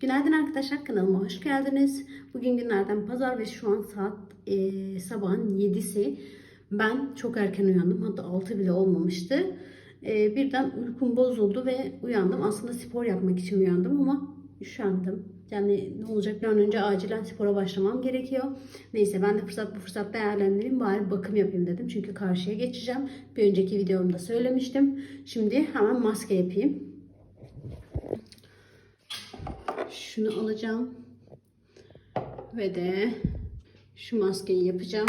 Günaydın arkadaşlar kanalıma hoş geldiniz. Bugün günlerden pazar ve şu an saat e, sabahın 7'si. Ben çok erken uyandım hatta 6 bile olmamıştı. E, birden uykum bozuldu ve uyandım. Aslında spor yapmak için uyandım ama üşendim. Yani ne olacak bir an önce acilen spora başlamam gerekiyor. Neyse ben de fırsat bu fırsat değerlendireyim bari bakım yapayım dedim. Çünkü karşıya geçeceğim. Bir önceki videomda söylemiştim. Şimdi hemen maske yapayım. Şunu alacağım. Ve de şu maskeyi yapacağım.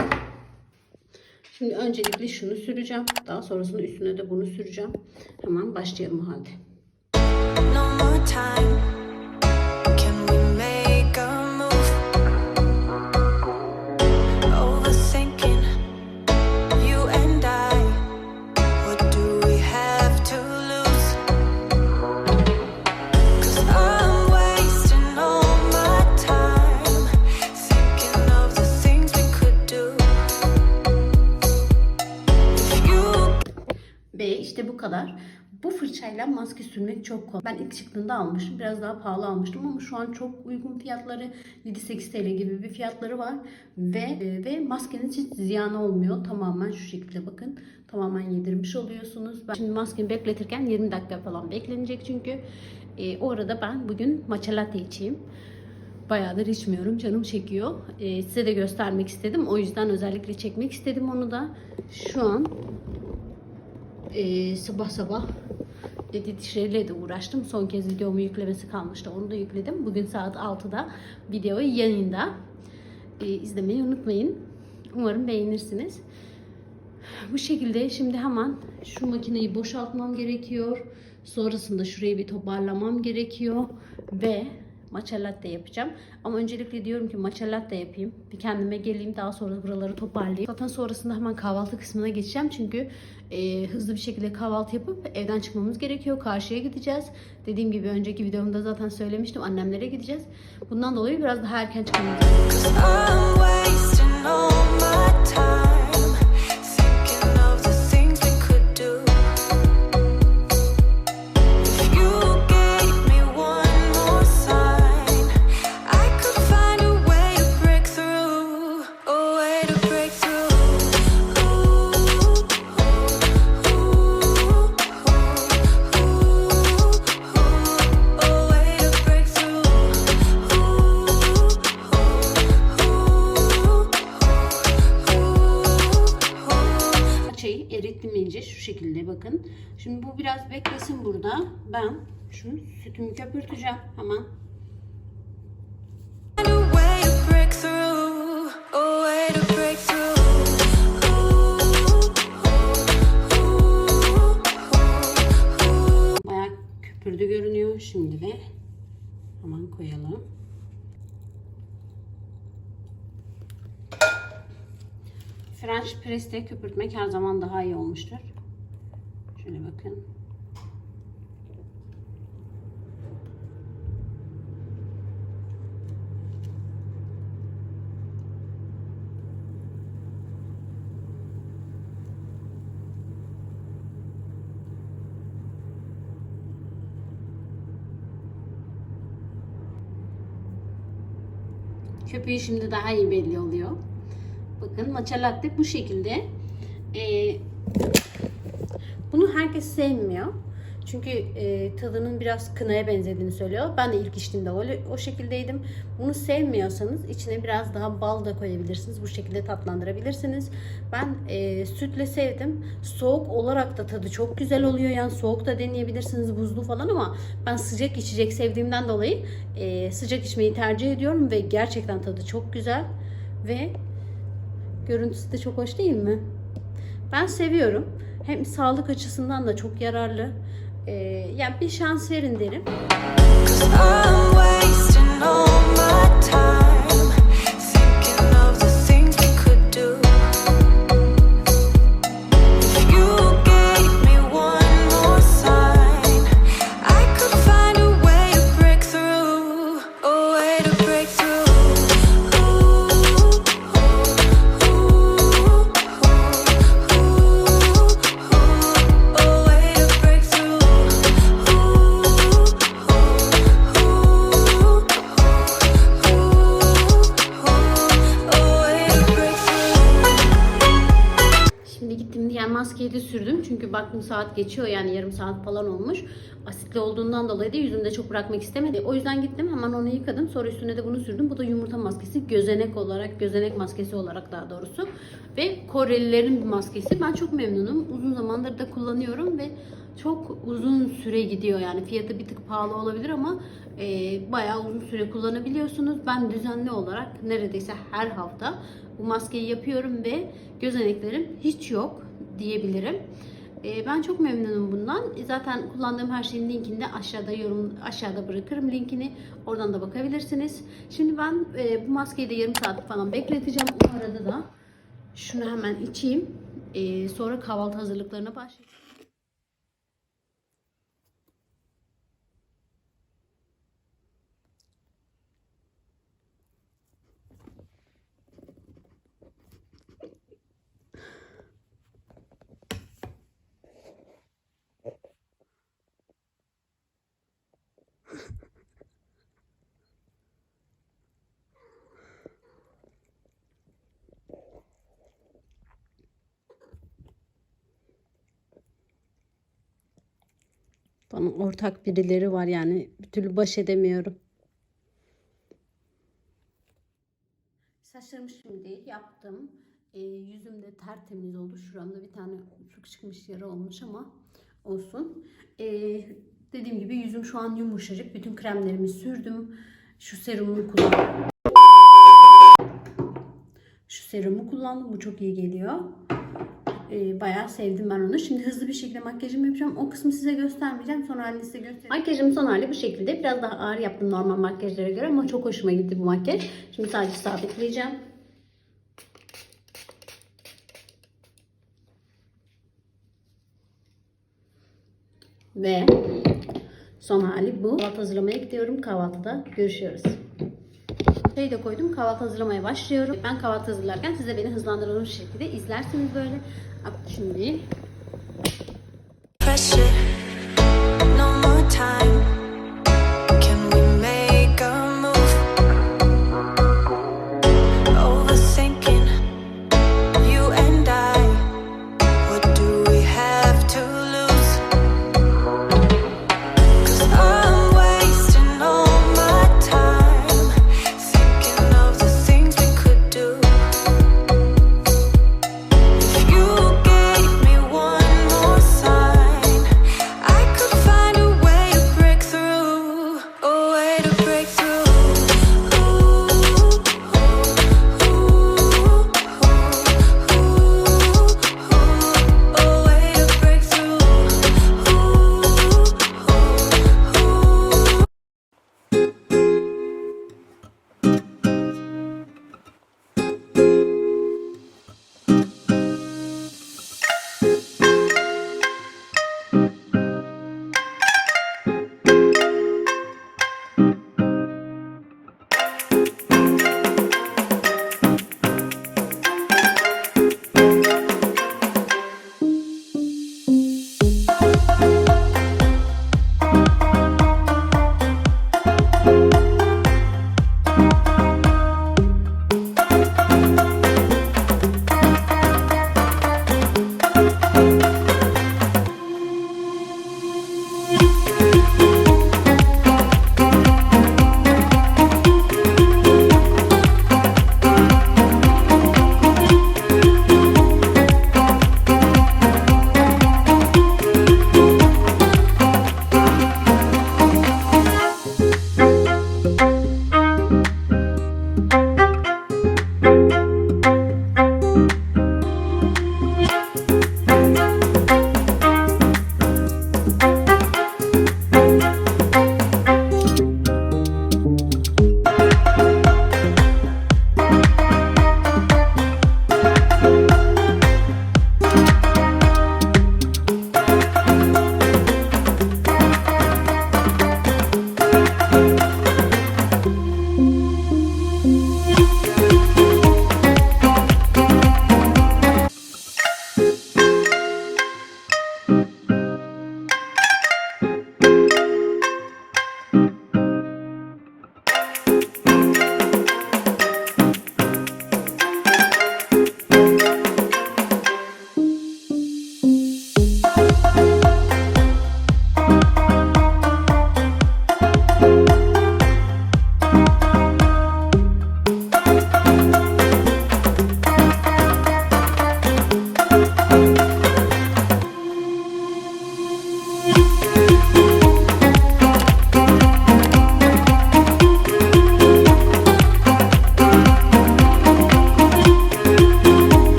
Şimdi öncelikle şunu süreceğim. Daha sonrasında üstüne de bunu süreceğim. Hemen başlayalım halde. no more time. Ve işte bu kadar. Bu fırçayla maske sürmek çok kolay. Ben ilk çıktığında almıştım. Biraz daha pahalı almıştım ama şu an çok uygun fiyatları 7-8 TL gibi bir fiyatları var. Ve e, ve maskeniz hiç ziyan olmuyor. Tamamen şu şekilde bakın. Tamamen yedirmiş oluyorsunuz. Ben şimdi maskemi bekletirken 20 dakika falan beklenecek çünkü. E, o arada ben bugün matcha latte içeyim. Bayağıdır içmiyorum. Canım çekiyor. E, size de göstermek istedim. O yüzden özellikle çekmek istedim onu da. Şu an ee, sabah sabah işleriyle de uğraştım. Son kez videomu yüklemesi kalmıştı. Onu da yükledim. Bugün saat 6'da video yayında. Ee, izlemeyi unutmayın. Umarım beğenirsiniz. Bu şekilde şimdi hemen şu makineyi boşaltmam gerekiyor. Sonrasında şurayı bir toparlamam gerekiyor. Ve matcha latte yapacağım. Ama öncelikle diyorum ki matcha latte yapayım. Bir kendime geleyim daha sonra buraları toparlayayım. Zaten sonrasında hemen kahvaltı kısmına geçeceğim. Çünkü e, hızlı bir şekilde kahvaltı yapıp evden çıkmamız gerekiyor. Karşıya gideceğiz. Dediğim gibi önceki videomda zaten söylemiştim. Annemlere gideceğiz. Bundan dolayı biraz daha erken çıkmamız gerekiyor. Biraz beklesin burada. Ben şu sütümü köpürteceğim hemen. Bayağı köpürdü görünüyor. Şimdi de hemen koyalım. French press'te köpürtmek her zaman daha iyi olmuştur. Şöyle bakın. Köpüğü şimdi daha iyi belli oluyor. Bakın matcha latte bu şekilde. Ee, bunu herkes sevmiyor. Çünkü e, tadının biraz kınaya benzediğini söylüyor. Ben de ilk içtiğimde o, o şekildeydim. Bunu sevmiyorsanız içine biraz daha bal da koyabilirsiniz. Bu şekilde tatlandırabilirsiniz. Ben e, sütle sevdim. Soğuk olarak da tadı çok güzel oluyor. Yani soğuk da deneyebilirsiniz buzlu falan ama ben sıcak içecek sevdiğimden dolayı e, sıcak içmeyi tercih ediyorum ve gerçekten tadı çok güzel ve görüntüsü de çok hoş değil mi? Ben seviyorum. Hem sağlık açısından da çok yararlı. Ee, yani bir şans verin derim. Çünkü baktım saat geçiyor yani yarım saat falan olmuş. Asitli olduğundan dolayı da yüzümde çok bırakmak istemedi. O yüzden gittim hemen onu yıkadım. Sonra üstüne de bunu sürdüm. Bu da yumurta maskesi. Gözenek olarak, gözenek maskesi olarak daha doğrusu. Ve Korelilerin bir maskesi. Ben çok memnunum. Uzun zamandır da kullanıyorum ve çok uzun süre gidiyor yani fiyatı bir tık pahalı olabilir ama e, bayağı uzun süre kullanabiliyorsunuz. Ben düzenli olarak neredeyse her hafta bu maskeyi yapıyorum ve gözeneklerim hiç yok diyebilirim. E, ben çok memnunum bundan. E, Zaten kullandığım her şeyin linkini de aşağıda yorum aşağıda bırakırım linkini. Oradan da bakabilirsiniz. Şimdi ben e, bu maskeyi de yarım saat falan bekleteceğim. O arada da şunu hemen içeyim. E, sonra kahvaltı hazırlıklarına başlayayım. Bana ortak birileri var yani bir türlü baş edemiyorum. Saçlarımı şimdi yaptım. Ee, yüzüm de tertemiz oldu. Şuramda bir tane çok çıkmış yara olmuş ama olsun. Ee, dediğim gibi yüzüm şu an yumuşacık. Bütün kremlerimi sürdüm. Şu serumu kullandım. Şu serumu kullandım. Bu çok iyi geliyor. Ee, bayağı sevdim ben onu. Şimdi hızlı bir şekilde makyajımı yapacağım. O kısmı size göstermeyeceğim. Son halini size göstereceğim. Makyajım son hali bu şekilde. Biraz daha ağır yaptım normal makyajlara göre ama çok hoşuma gitti bu makyaj. Şimdi sadece sabitleyeceğim. Ve son hali bu. Kahvaltı hazırlamaya gidiyorum. Kahvaltıda görüşüyoruz. Şey de koydum. Kahvaltı hazırlamaya başlıyorum. Ben kahvaltı hazırlarken siz de beni hızlandırılmış şekilde izlersiniz böyle. Şimdi pressure. No more time.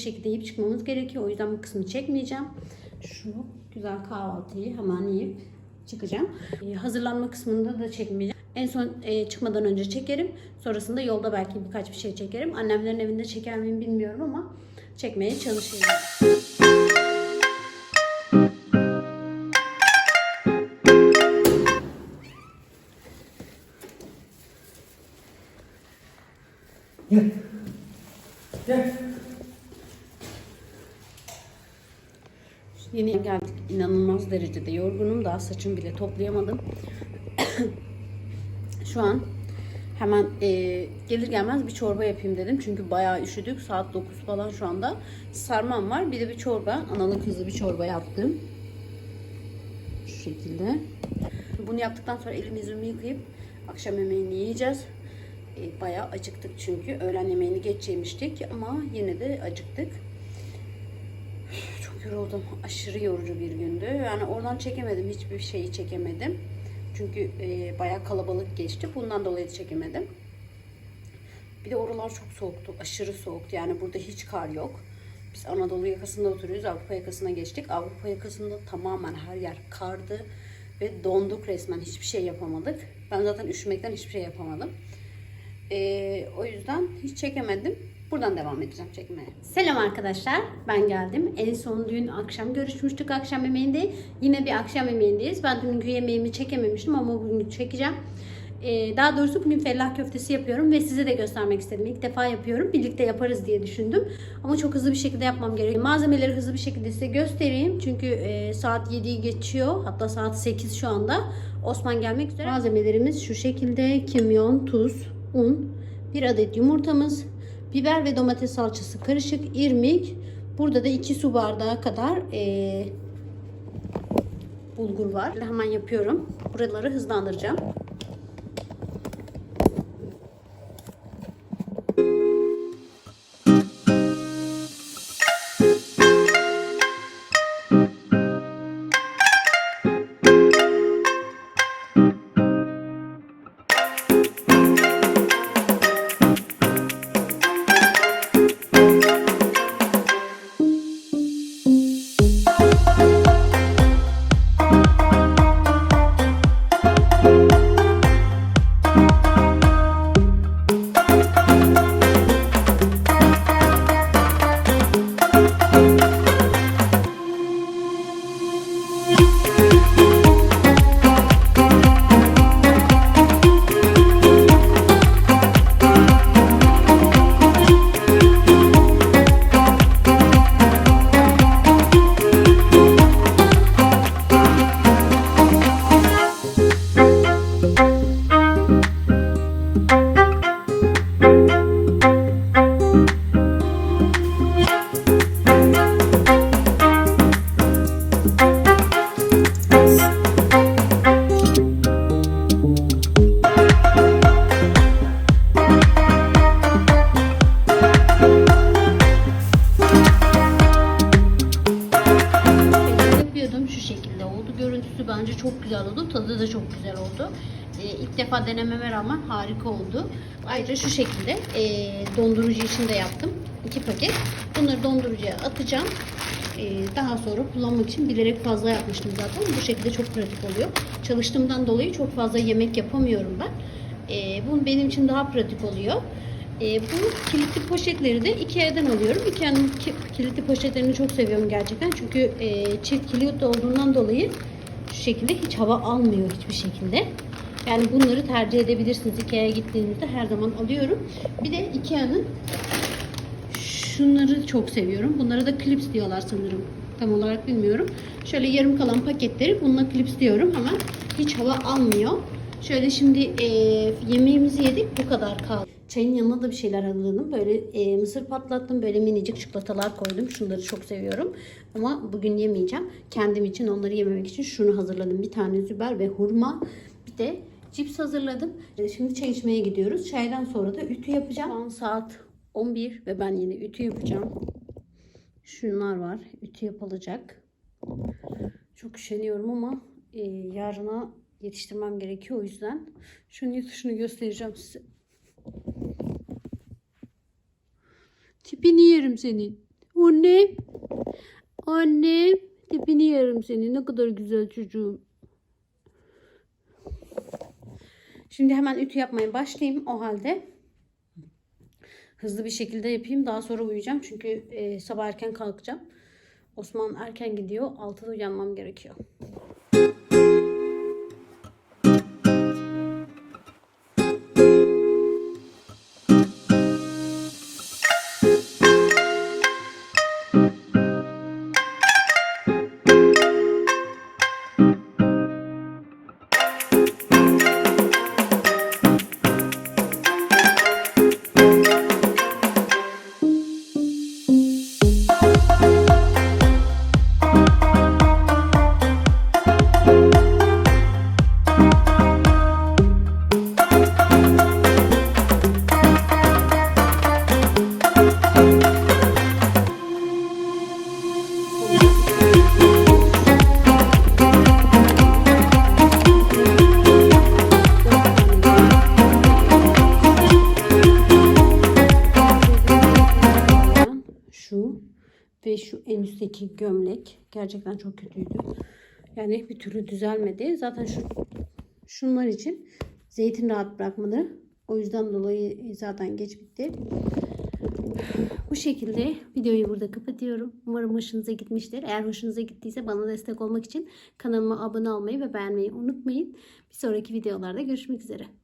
Şekilde yiyip çıkmamız gerekiyor. O yüzden bu kısmını çekmeyeceğim. Şu güzel kahvaltıyı hemen yiyip çıkacağım. Ee, hazırlanma kısmında da çekmeyeceğim. En son e, çıkmadan önce çekerim. Sonrasında yolda belki birkaç bir şey çekerim. Annemlerin evinde çeker miyim bilmiyorum ama çekmeye çalışıyorum. Gel. Gel. Yeni geldik. İnanılmaz derecede yorgunum. Daha saçımı bile toplayamadım. Şu an hemen e, gelir gelmez bir çorba yapayım dedim. Çünkü bayağı üşüdük. Saat 9 falan şu anda. Sarmam var. Bir de bir çorba. Analı kızlı bir çorba yaptım. Şu şekilde. Bunu yaptıktan sonra elimizi yüzümü yıkayıp akşam yemeğini yiyeceğiz. E, bayağı acıktık çünkü. Öğlen yemeğini geç yemiştik ama yine de acıktık. Yoruldum. Aşırı yorucu bir gündü. Yani oradan çekemedim. Hiçbir şeyi çekemedim. Çünkü e, bayağı kalabalık geçti. Bundan dolayı çekemedim. Bir de oralar çok soğuktu. Aşırı soğuktu. Yani burada hiç kar yok. Biz Anadolu yakasında oturuyoruz. Avrupa yakasına geçtik. Avrupa yakasında tamamen her yer kardı. Ve donduk resmen. Hiçbir şey yapamadık. Ben zaten üşümekten hiçbir şey yapamadım. Ee, o yüzden hiç çekemedim. Buradan devam edeceğim çekmeye. Selam arkadaşlar. Ben geldim. En son dün akşam görüşmüştük akşam yemeğinde. Yine bir akşam yemeğindeyiz. Ben dünkü yemeğimi çekememiştim ama bugün çekeceğim. Ee, daha doğrusu bugün fellah köftesi yapıyorum ve size de göstermek istedim. İlk defa yapıyorum. Birlikte yaparız diye düşündüm. Ama çok hızlı bir şekilde yapmam gerekiyor. Malzemeleri hızlı bir şekilde size göstereyim. Çünkü e, saat 7'yi geçiyor. Hatta saat 8 şu anda. Osman gelmek üzere. Malzemelerimiz şu şekilde. Kimyon, tuz, un, bir adet yumurtamız, biber ve domates salçası karışık, irmik. Burada da 2 su bardağı kadar e, bulgur var. Hemen yapıyorum. Buraları hızlandıracağım. Defa denememe rağmen harika oldu. Ayrıca şu şekilde e, dondurucu için de yaptım. iki paket. Bunları dondurucuya atacağım. Ee, daha sonra kullanmak için bilerek fazla yapmıştım zaten. Bu şekilde çok pratik oluyor. Çalıştığımdan dolayı çok fazla yemek yapamıyorum ben. Ee, bu benim için daha pratik oluyor. Ee, bu kilitli poşetleri de Ikea'dan alıyorum. Ikea'nın ki- kilitli poşetlerini çok seviyorum gerçekten. Çünkü e, çift kilit olduğundan dolayı şu şekilde hiç hava almıyor hiçbir şekilde. Yani bunları tercih edebilirsiniz. Ikea'ya gittiğinizde her zaman alıyorum. Bir de Ikea'nın şunları çok seviyorum. Bunlara da clips diyorlar sanırım. Tam olarak bilmiyorum. Şöyle yarım kalan paketleri bununla clips diyorum. Hemen hiç hava almıyor. Şöyle şimdi e, yemeğimizi yedik. Bu kadar kaldı. Çayın yanına da bir şeyler hazırladım. Böyle e, mısır patlattım. Böyle minicik çikolatalar koydum. Şunları çok seviyorum. Ama bugün yemeyeceğim. Kendim için onları yememek için şunu hazırladım. Bir tane züber ve hurma. Bir de cips hazırladım. E, Şimdi çay içmeye gidiyoruz. Çaydan sonra da ütü yapacağım. Şu an saat 11 ve ben yine ütü yapacağım. Şunlar var. Ütü yapılacak. Çok üşeniyorum ama e, yarına yetiştirmem gerekiyor o yüzden. Şunun yutuşunu göstereceğim size. Tipini yerim senin. Anne. Anne. Tipini yerim senin. Ne kadar güzel çocuğum. Şimdi hemen ütü yapmaya başlayayım o halde. Hızlı bir şekilde yapayım. Daha sonra uyuyacağım. Çünkü e, sabah erken kalkacağım. Osman erken gidiyor. 6'da uyanmam gerekiyor. Üstteki gömlek gerçekten çok kötüydü. Yani bir türlü düzelmedi. Zaten şu şunlar için zeytin rahat bırakmadı. O yüzden dolayı zaten geç bitti. Bu şekilde videoyu burada kapatıyorum. Umarım hoşunuza gitmiştir. Eğer hoşunuza gittiyse bana destek olmak için kanalıma abone olmayı ve beğenmeyi unutmayın. Bir sonraki videolarda görüşmek üzere.